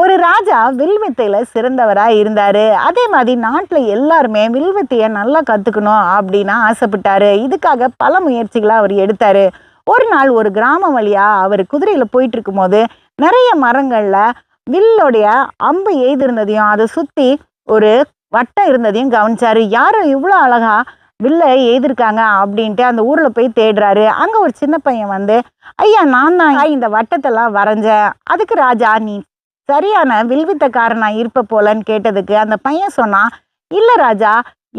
ஒரு ராஜா வில்வித்தையில் சிறந்தவராக இருந்தார். அதே மாதிரி நாட்டில் எல்லாருமே வில்வித்தையை நல்லா கற்றுக்கணும் அப்படின்னு ஆசைப்பட்டார். இதுக்காக பல முயற்சிகளை அவர் எடுத்தார். ஒரு நாள் ஒரு கிராமம் வழியாக அவர் குதிரையில் போயிட்டு இருக்கும்போது நிறைய மரங்களில் வில்லுடைய அம்பு எய்திருந்ததையும் அதை சுற்றி ஒரு வட்டம் இருந்ததையும் கவனிச்சாரு. யாரும் இவ்வளோ அழகாக வில்ல எய்திருக்காங்க? அப்படின்ட்டு அந்த ஊரில் போய் தேடுறாரு. அங்கே ஒரு சின்ன பையன் வந்து ஐயா நான் தான் இந்த வட்டத்தெல்லாம் வரைஞ்சேன். அதுக்கு ராஜா நீ சரியான வில்வித்தக்காரனா இருப்ப போலன்னு கேட்டதுக்கு அந்த பையன் சொன்னான் இல்ல ராஜா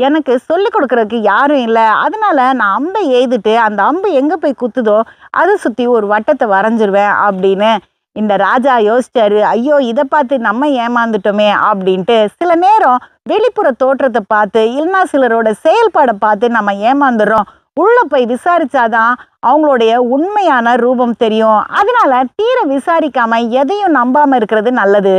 எனக்கு சொல்லிக் கொடுக்கறதுக்கு யாரும் இல்லை. அதனால நான் அம்பை எய்துட்டு அந்த அம்பு எங்க போய் குத்துதோ அதை சுத்தி ஒரு வட்டத்தை வரைஞ்சிருவேன் அப்படின்னு இந்த ராஜா யோசிச்சாரு. ஐயோ இதை பார்த்து நம்ம ஏமாந்துட்டோமே அப்படின்ட்டு சில நேரம் வெளிப்புற தோற்றத்தை பார்த்து இல்லைன்னா சிலரோட செயல்பாடை பார்த்து நம்ம ஏமாந்துடுறோம். உள்ள போய் விசாரிச்சாதான் அவங்களுடைய உண்மையான ரூபம் தெரியும். அதனால தீர விசாரிக்காம எதையும் நம்பாம இருக்கிறது நல்லது.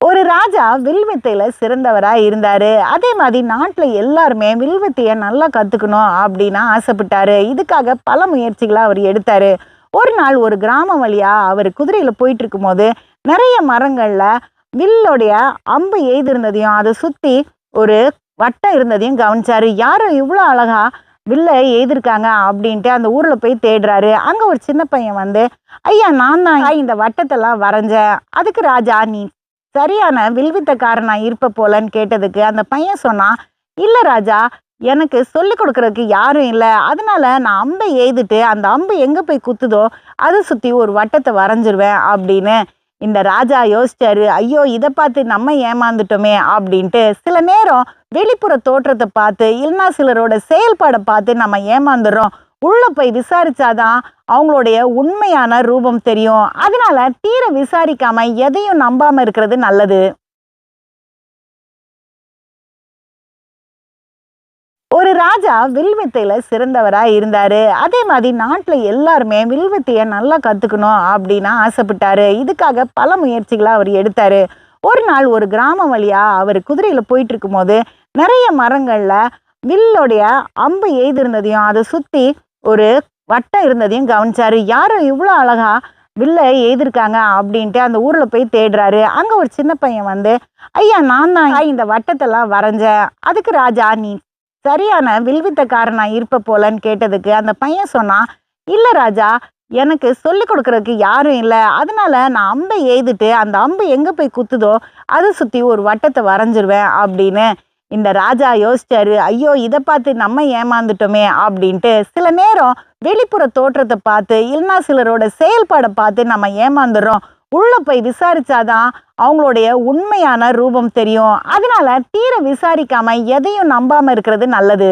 ஒரு ராஜா வில்வித்தையில சிறந்தவரா இருந்தாரு. அதே மாதிரி நாட்டுல எல்லாருமே வில்வித்தைய நல்லா கத்துக்கணும் அப்படின்னு ஆசைப்பட்டாரு. இதுக்காக பல முயற்சிகளை அவர் எடுத்தாரு. ஒரு நாள் ஒரு கிராமம் வழியா அவர் குதிரையில போயிட்டு இருக்கும்போது நிறைய மரங்களில் வில்லுடைய அம்பு எய்திருந்ததையும் அதை சுற்றி ஒரு வட்டம் இருந்ததையும் கவனிச்சாரு. யாரும் இவ்வளோ அழகா வில்ல எய்திருக்காங்க அப்படின்ட்டு அந்த ஊரில் போய் தேடுறாரு. அங்கே ஒரு சின்ன பையன் வந்து ஐயா நான் தான் இந்த வட்டத்தெல்லாம் வரைஞ்சேன். அதுக்கு ராஜா நீ சரியான வில்வித்தக்காரனா இருப்ப போலன்னு கேட்டதுக்கு அந்த பையன் சொன்னான் இல்லை ராஜா எனக்கு சொல்லிக் கொடுக்குறதுக்கு யாரும் இல்லை. அதனால நான் அம்பை எய்துட்டு அந்த அம்பு எங்கே போய் குத்துதோ அதை சுற்றி ஒரு வட்டத்தை வரைஞ்சிருவேன் அப்படின்னு இந்த ராஜா யோசிச்சாரு ஐயோ இதை பார்த்து நம்ம ஏமாந்துட்டோமே அப்படின்ட்டு சில நேரம் வெளிப்புற தோற்றத்தை பார்த்து இல்லைன்னா சிலரோட செயல்பாடை பார்த்து நம்ம ஏமாந்துடுறோம் உள்ள போய் விசாரிச்சாதான் அவங்களுடைய உண்மையான ரூபம் தெரியும். அதனால தீர விசாரிக்காம எதையும் நம்பாம இருக்கிறது நல்லது. ஒரு ராஜா வில்வித்தையில் சிறந்தவராக இருந்தார். அதே மாதிரி நாட்டில் எல்லாருமே வில்வித்தையை நல்லா கற்றுக்கணும் அப்படின்னு ஆசைப்பட்டார். இதுக்காக பல முயற்சிகளை அவர் எடுத்தார். ஒரு நாள் ஒரு கிராமம் வழியாக அவர் குதிரையில் போயிட்டு இருக்கும்போது நிறைய மரங்களில் வில்லுடைய அம்பு எய்திருந்ததையும் அதை சுற்றி ஒரு வட்டம் இருந்ததையும் கவனிச்சார். யாரும் இவ்வளோ அழகாக வில்ல எய்திருக்காங்க அப்படின்ட்டு அந்த ஊரில் போய் தேடுறாரு. அங்கே ஒரு சின்ன பையன் வந்து ஐயா நான் தான் இந்த வட்டத்தெல்லாம் வரைஞ்சேன். அதுக்கு ராஜா நீ சரியான வில்வித்தக்காரனா இருப்ப போலன்னு கேட்டதுக்கு அந்த பையன் சொன்னான் இல்ல ராஜா எனக்கு சொல்லிக் கொடுக்கறதுக்கு யாரும் இல்லை. அதனால நான் அம்பை எய்துட்டு அந்த அம்பு எங்க போய் குத்துதோ அதை சுத்தி ஒரு வட்டத்தை வரைஞ்சிருவேன் அப்படின்னு இந்த ராஜா யோசிச்சாரு. ஐயோ இதை பார்த்து நம்ம ஏமாந்துட்டோமே அப்படின்ட்டு சில நேரம் வெளிப்புற தோற்றத்தை பார்த்து இல்லைன்னா சிலரோட செயல்பாடை பார்த்து நம்ம ஏமாந்துடுறோம். உள்ள போய் விசாரிச்சாதான் அவங்களுடைய உண்மையான ரூபம் தெரியும். அதனால தீர விசாரிக்காம எதையும் நம்பாம இருக்கிறது நல்லது.